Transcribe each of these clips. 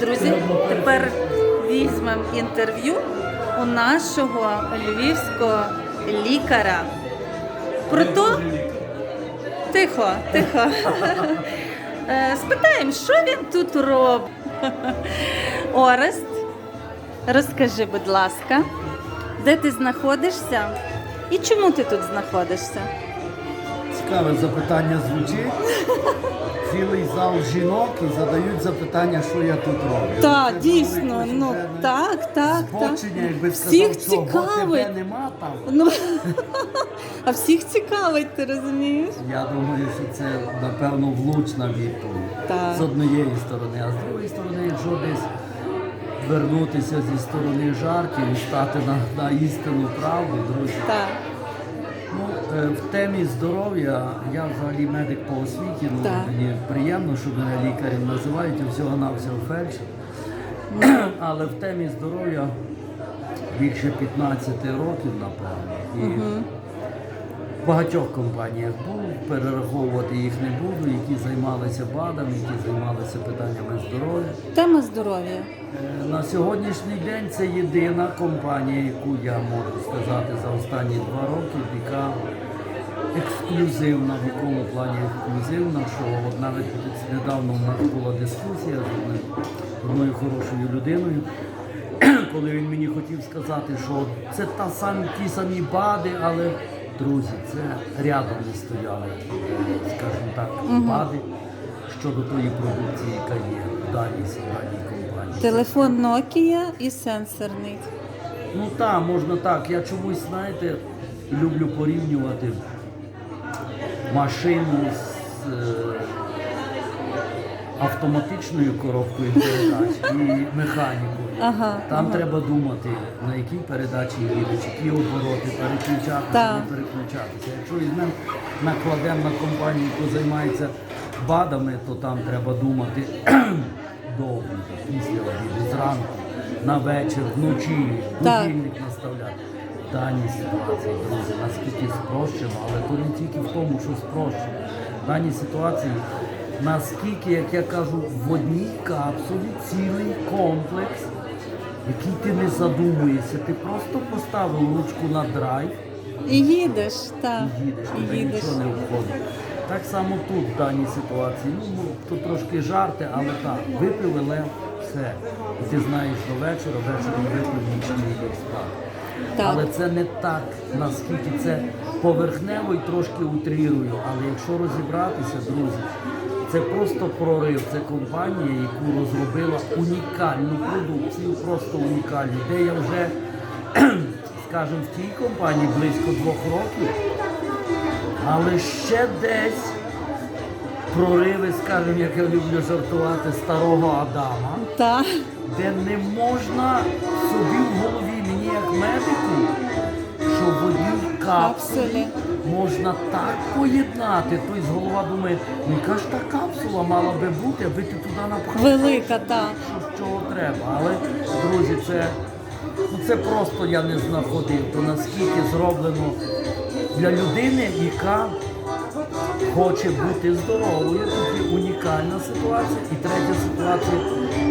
Друзі, тепер візьмемо інтерв'ю у нашого львівського лікаря. Про то, тихо, тихо. Е, Спитаємо, що він тут робить. Орест, розкажи, будь ласка, де ти знаходишся і чому ти тут знаходишся? Цікаве запитання звучить. Цілий зал жінок і задають запитання, що я тут роблю. Так, Це дійсно, ну так, так, так. якби сказав, Всіх цікавить. нема там. Ну, а всіх цікавить, ти розумієш? Я думаю, що це напевно влучна відповідь Так. з однієї сторони, а з другої сторони, якщо десь вернутися зі сторони жартів і стати на, на істинну правду, друзі. Так. Ну, е, в темі здоров'я я взагалі медик по освіті. Ну Так. мені приємно, що мене лікарем називають, а всього навсього фельдшер. Але в темі здоров'я більше 15 років, напевно. І в багатьох компаніях був, перераховувати їх не буду, які займалися БАДами, які займалися питаннями здоров'я. Тема здоров'я. Е, На сьогоднішній день це єдина компанія, яку я можу сказати за останні два роки, яка ексклюзивна, в якому плані ексклюзивна, що от навіть недавно в нас була дискусія з одною хорошою людиною, коли він мені хотів сказати, що це та самі, ті самі бади, але друзі, це рядом не стояли, скажімо так, бади щодо тої продукції, яка є в даній даній компанії. Телефон Nokia і сенсорний. Ну так, можна так. Я чомусь, знаєте, люблю порівнювати машину з е, автоматичною коробкою передач і механікою. Ага, Там ага. треба думати, на якій передачі їдеш, які обороти, переключатися, Так. не переключатися. Якщо візьмемо, накладемо на компанію, яка займається БАДами, то там треба думати довго, після обіду, зранку, на вечір, вночі, Так. будильник наставляти. Даній ситуації, друзі, наскільки спрощено, але то не тільки в тому, що спрощено. В даній ситуації, наскільки, як я кажу, в одній капсулі цілий комплекс, який ти не задумуєшся, ти просто поставив ручку на драйв І їдеш, так. і їдеш, І тебе їдеш. нічого не входить. Так само тут, в даній ситуації. Ну, ну, тут трошки жарти, але так, випив лев, все. І ти знаєш до вечора, вечором випив нічний йде спати. Так. Але це не так, наскільки це поверхнево і трошки утрірую. Але якщо розібратися, друзі, це просто прорив. Це компанія, яку розробила унікальну продукцію, просто унікальну, де я вже, скажімо, в тій компанії близько двох років, але ще десь прориви, скажімо, як я люблю жартувати, старого Адама Так. де не можна собі в голові, як медику, що в одній капсулі можна так поєднати. Тобто голова думає, ну яка ж та капсула мала би бути, аби ти туди напхав, Велика, так. що чого треба. Але, друзі, це, ну, це просто я не знаходив, то наскільки зроблено для людини, яка хоче бути здоровою. Тут є унікальна ситуація. І третя ситуація,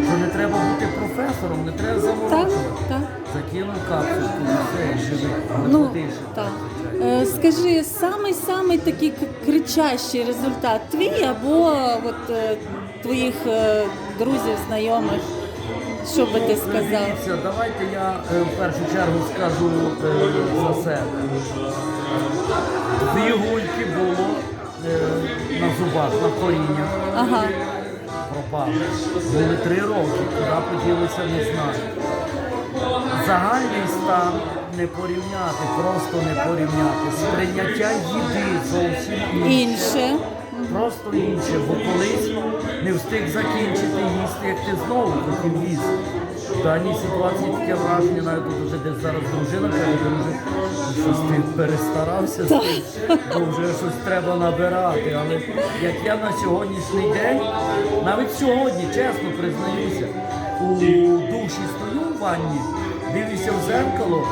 що не треба бути професором, не треба заморочувати. так. Закинув капсулку, і все, і живи, але Ну, так. Е, Скажи, самий самий такий кричащий результат твій або от, е, твоїх е, друзів, знайомих, що би ти сказав? Дивіться, давайте я е, в першу чергу скажу е, за себе. Дві гульки було е, на зубах, на коріннях. Ага. Пропали. Були три роки, куди поділися, не знаю. Загальний стан не порівняти, просто не порівняти. Сприйняття їди зовсім. Інше. Просто інше, бо колись не встиг закінчити їсти, як ти знову потім їсти. В даній ситуації таке враження, навіть тут вже десь зараз дружина каже, друже, щось ти перестарався, бо вже щось треба набирати. Але як я на сьогоднішній день, навіть сьогодні, чесно признаюся, у душі стою в ванні, дивлюся в зеркало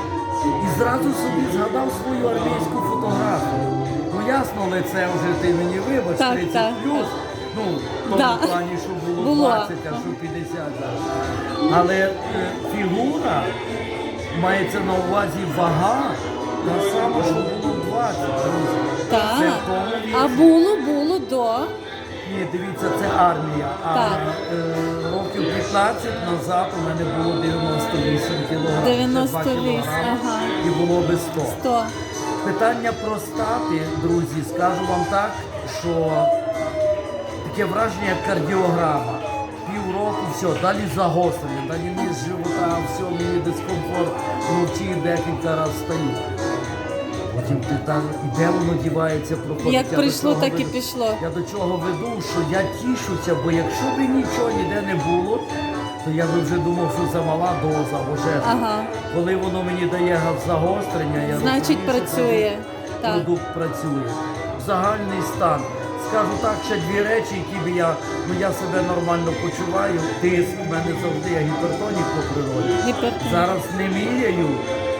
і зразу собі згадав свою армійську фотографію. Ну ясно, лице вже ти мені вибач, Так, 30 так, плюс. Ну, в тому Да. плані, що було, Було. 20, а що 50 зараз. Але е, фігура мається на увазі вага, та сама, що було 20. друзі. Це Так. в тому віці. А було, було до. Ні, дивіться, це армія. А Так. е, років 15 назад у мене було 98 кілограм. 98, ага. І було би 100. 100. Питання простати, друзі, скажу вам так, що таке враження, як кардіограма. Півроку, все, далі загострення, далі низ живота, все, мені дискомфорт, вночі декілька разів стаю. Потім ти там, і де воно дівається, проходить. Як Я прийшло, чого так і веду? пішло. Я до чого веду, що я тішуся, бо якщо б нічого ніде не було, то я би вже думав, що замала доза або ще. Ага. Коли воно мені дає загострення, я Значить, розумію, що працює. продукт- Так. Продукт працює. Загальний стан. Скажу так, ще дві речі, які б я, ну я себе нормально почуваю. Тиск в мене завжди я гіпертонік по природі. Гіпертонік. Зараз не міряю.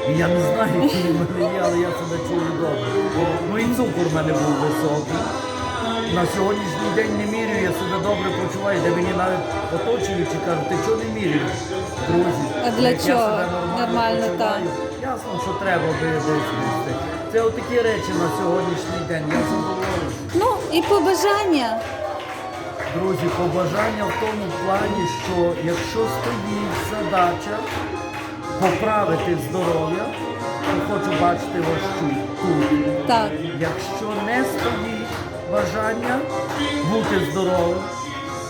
І я не знаю, який в мене є, але я себе чую добре. Ну і цукор в мене був високий. На сьогоднішній день не міряю, я себе добре почуваю, де мені навіть оточуючи кажуть, ти чого не міряєш? Друзі, А для як я чого? себе нормально, Нормально, почуваю, ясно, що треба би десь вести. Це отакі речі на сьогоднішній день. Я задоволений. І побажання. Друзі, побажання в тому плані, що якщо стоїть задача поправити здоров'я, то хочу бачити вас тут. Так. Якщо не стоїть бажання бути здоровим,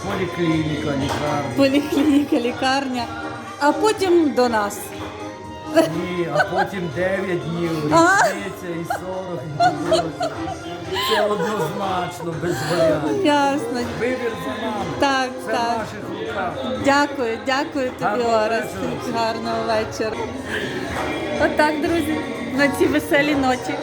поліклініка, лікарня. Поліклініка, лікарня. А потім до нас. Ні, а потім 9 днів, річниця і 40 днів. Це однозначно, без варіантів. Ясно. Вибір за нами. Так, Це в так. наших руках. Дякую, дякую тобі, Гарного Орес. вечора. Гарного вечора. Отак, друзі, на цій веселій ночі